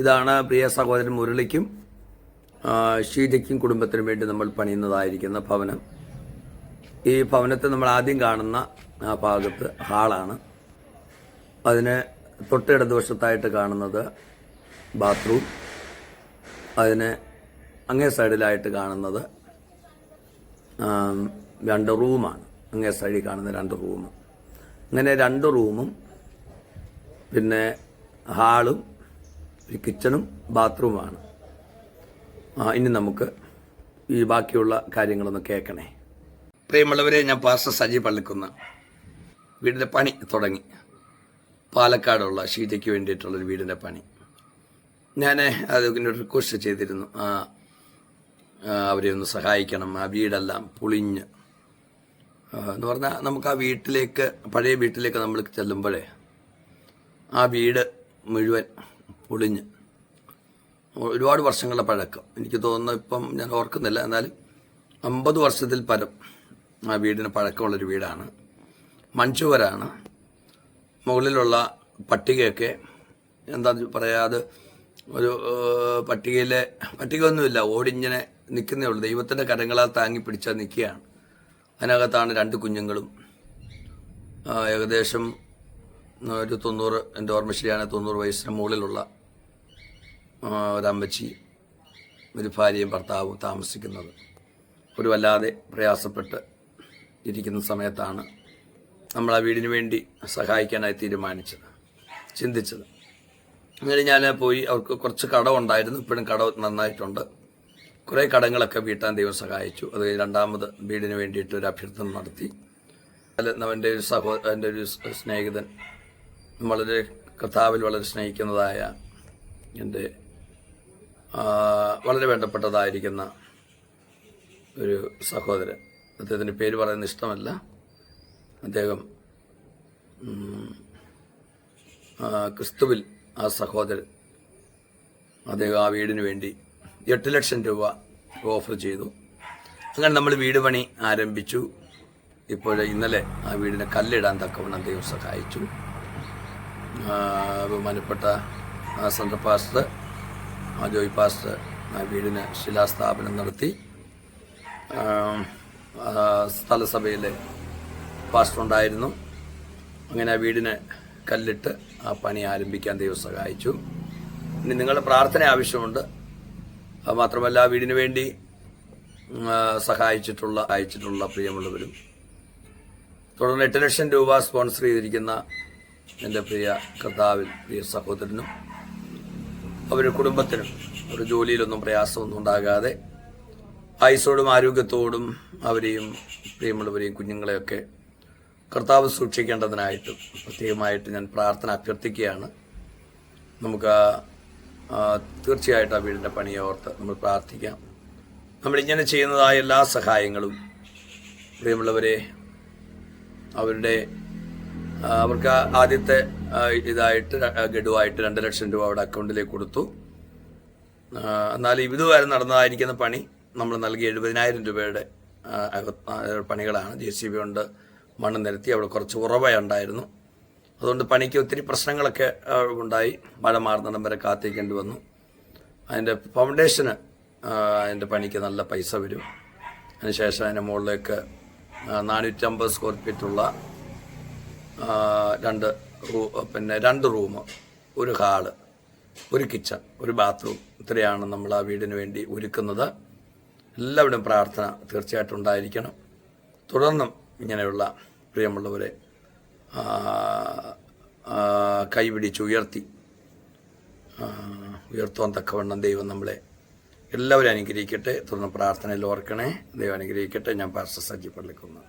ഇതാണ് പ്രിയ സഹോദരൻ മുരളിക്കും ഷീജയ്ക്കും കുടുംബത്തിനും വേണ്ടി നമ്മൾ പണിയുന്നതായിരിക്കുന്ന ഭവനം. ഈ ഭവനത്തെ നമ്മൾ ആദ്യം കാണുന്ന ആ ഭാഗത്ത് ഹാളാണ്. അതിന് തൊട്ടിടതുവശത്തായിട്ട് കാണുന്നത് ബാത്റൂം. അതിന് അങ്ങേ സൈഡിലായിട്ട് കാണുന്നത് രണ്ട് റൂമാണ്. അങ്ങേ സൈഡിൽ കാണുന്ന രണ്ട് റൂം അങ്ങനെ രണ്ട് റൂമും പിന്നെ ഹാളും ഒരു കിച്ചണും ബാത്റൂമാണ് ആ, ഇനി നമുക്ക് ഈ ബാക്കിയുള്ള കാര്യങ്ങളൊന്ന് കേൾക്കണേ. പ്രിയമുള്ളവരെ ഞാൻ പാസ്റ്റർ സജി പള്ളിക്കുന്ന. വീടിന്റെ പണി തുടങ്ങി. പാലക്കാടുള്ള ഷീജയ്ക്ക് വേണ്ടിയിട്ടുള്ളൊരു വീടിന്റെ പണി. ഞാൻ അത് റിക്വസ്റ്റ് ചെയ്തിരുന്നു. ആ, അവരെ ഒന്ന് സഹായിക്കണം. ആ വീടെല്ലാം പുളിഞ്ഞ്. എന്ന് പറഞ്ഞാൽ നമുക്ക് ആ വീട്ടിലേക്ക് പഴയ വീട്ടിലേക്ക് നമ്മൾ ചെല്ലുമ്പോഴേ ആ വീട് മുഴുവൻ പൊളിഞ്ഞ്. ഒരുപാട് വർഷങ്ങളുടെ പഴക്കം. എനിക്ക് തോന്നുന്നു ഇപ്പം ഞാൻ ഓർക്കുന്നില്ല. എന്നാലും അമ്പത് വർഷത്തിൽ പരം ആ വീടിന് പഴക്കമുള്ളൊരു വീടാണ്. മൺചുവരാണ്. മുകളിലുള്ള പട്ടികയൊക്കെ എന്താ പറയുക അത് ഒരു പട്ടികയിലെ പട്ടികയൊന്നുമില്ല ഓടിഞ്ഞിനെ നിൽക്കുന്നേ ഉള്ളൂ. ദൈവത്തിന്റെ കരങ്ങളാൽ താങ്ങി പിടിച്ചാൽ നിൽക്കുകയാണ്. അതിനകത്താണ് രണ്ട് കുഞ്ഞുങ്ങളും. ഏകദേശം ഒരു തൊണ്ണൂറ് എന്റെ ഓർമ്മ ശരിയാണ് തൊണ്ണൂറ് വയസ്സിന് മുകളിലുള്ള ഒരമ്മച്ചി ഒരു ഭാര്യയും ഭർത്താവും താമസിക്കുന്നത്. ഒരു വല്ലാതെ പ്രയാസപ്പെട്ട് ഇരിക്കുന്ന സമയത്താണ് നമ്മൾ ആ വീടിന് വേണ്ടി സഹായിക്കാനായി തീരുമാനിച്ചത് ചിന്തിച്ചത്. അങ്ങനെ ഞാൻ പോയി അവർക്ക് കുറച്ച് കടമുണ്ടായിരുന്നു ഇപ്പോഴും കട നന്നായിട്ടുണ്ട്. കുറേ കടങ്ങളൊക്കെ വീട്ടാൻ ദൈവം സഹായിച്ചു. അത് രണ്ടാമത് വീടിന് വേണ്ടിയിട്ട് ഒരു അഭ്യർത്ഥന നടത്തി. അവന്റെ ഒരു സഹോ എന്റെ ഒരു സ്നേഹിതൻ വളരെ കർത്താവിൽ വളരെ സ്നേഹിക്കുന്നതായ എന്റെ വളരെ വേണ്ടപ്പെട്ടതായിരിക്കുന്ന ഒരു സഹോദരൻ. അദ്ദേഹത്തിന്റെ പേര് പറയുന്ന ഇഷ്ടമല്ല. അദ്ദേഹം ക്രിസ്തുവിൽ ആ സഹോദരൻ അദ്ദേഹം ആ വീടിന് വേണ്ടി എട്ട് ലക്ഷം രൂപ ഓഫർ ചെയ്തു. അങ്ങനെ നമ്മൾ വീട് പണി ആരംഭിച്ചു. ഇപ്പോൾ ഇന്നലെ ആ വീടിനെ കല്ലിടാൻ തക്കവണ്ണം ദൈവം സഹായിച്ചു. ബഹുമാനപ്പെട്ട സെൻട്രൽ പാസ്റ്റർ ആ ജോയ് പാസ്റ്റർ വീടിന് ശിലാസ്ഥാപനം നടത്തി. സ്ഥലസഭയിലെ പാസ്റ്റർ ഉണ്ടായിരുന്നു. അങ്ങനെ ആ വീടിന് കല്ലിട്ട് ആ പണി ആരംഭിക്കാൻ ദൈവം സഹായിച്ചു. ഇനി നിങ്ങളുടെ പ്രാർത്ഥന ആവശ്യമുണ്ട്. മാത്രമല്ല ആ വീടിന് വേണ്ടി സഹായിച്ചിട്ടുള്ള അയച്ചിട്ടുള്ള പ്രിയമുള്ളവരും തുടർന്ന് എട്ട് ലക്ഷം രൂപ സ്പോൺസർ ചെയ്തിരിക്കുന്ന എന്റെ പ്രിയ കർത്താവിൽ പ്രിയ സഹോദരനും അവരുടെ കുടുംബത്തിനും ഒരു ജോലിയിലൊന്നും പ്രയാസമൊന്നും ഉണ്ടാകാതെ ആയുസോടും ആരോഗ്യത്തോടും അവരെയും പ്രിയമുള്ളവരെയും കുഞ്ഞുങ്ങളെയൊക്കെ കർത്താവ് സൂക്ഷിക്കേണ്ടതിനായിട്ടും പ്രത്യേകമായിട്ട് ഞാൻ പ്രാർത്ഥന അഭ്യർത്ഥിക്കുകയാണ്. നമുക്ക് തീർച്ചയായിട്ടും ആ വീടിന്റെ പണിയോർത്ത് നമ്മൾ പ്രാർത്ഥിക്കാം. നമ്മളിങ്ങനെ ചെയ്യുന്നതായ എല്ലാ സഹായങ്ങളും പ്രിയമുള്ളവരെ അവരുടെ അവർക്ക് ആദ്യത്തെ ഇതായിട്ട് ഗഡുവായിട്ട് രണ്ട് ലക്ഷം രൂപ അവിടെ അക്കൗണ്ടിലേക്ക് കൊടുത്തു. എന്നാൽ ഇതുവരെ നടന്നതായിരിക്കുന്ന പണി നമ്മൾ നൽകിയ എഴുപതിനായിരം രൂപയുടെ പണികളാണ്. ജെ സി ബി കൊണ്ട് മണ്ണ് നിരത്തി അവിടെ കുറച്ച് ഉറവയുണ്ടായിരുന്നു അതുകൊണ്ട് പണിക്ക് ഒത്തിരി പ്രശ്നങ്ങളൊക്കെ ഉണ്ടായി. മഴ മാറുന്നിടം വരെ കാത്തിരിക്കേണ്ടി വന്നു. അതിന്റെ ഫൗണ്ടേഷന് അതിന്റെ പണിക്ക് നല്ല പൈസ വരും. അതിനുശേഷം അതിന്റെ മുകളിലേക്ക് നാനൂറ്റമ്പത് സ്ക്വയർ ഫീറ്റുള്ള രണ്ട് റൂ പിന്നെ രണ്ട് റൂം ഒരു ഹാൾ ഒരു കിച്ചൺ ഒരു ബാത്റൂം ഇത്രയാണ് നമ്മൾ ആ വീടിന് വേണ്ടി ഒരുക്കുന്നത്. എല്ലാവരുടെയും പ്രാർത്ഥന തീർച്ചയായിട്ടും ഉണ്ടായിരിക്കണം. തുടർന്നും ഇങ്ങനെയുള്ള പ്രിയമുള്ളവരെ കൈപിടിച്ച് ഉയർത്തി ഉയർത്തുവാൻ തക്കവണ്ണം ദൈവം നമ്മളെ എല്ലാവരും അനുഗ്രഹിക്കട്ടെ. തുടർന്ന് പ്രാർത്ഥനയിൽ ഓർക്കണേ. ദൈവം അനുഗ്രഹിക്കട്ടെ. ഞാൻ പാസ്റ്റർ സജ്ജി പള്ളിക്കുന്നു.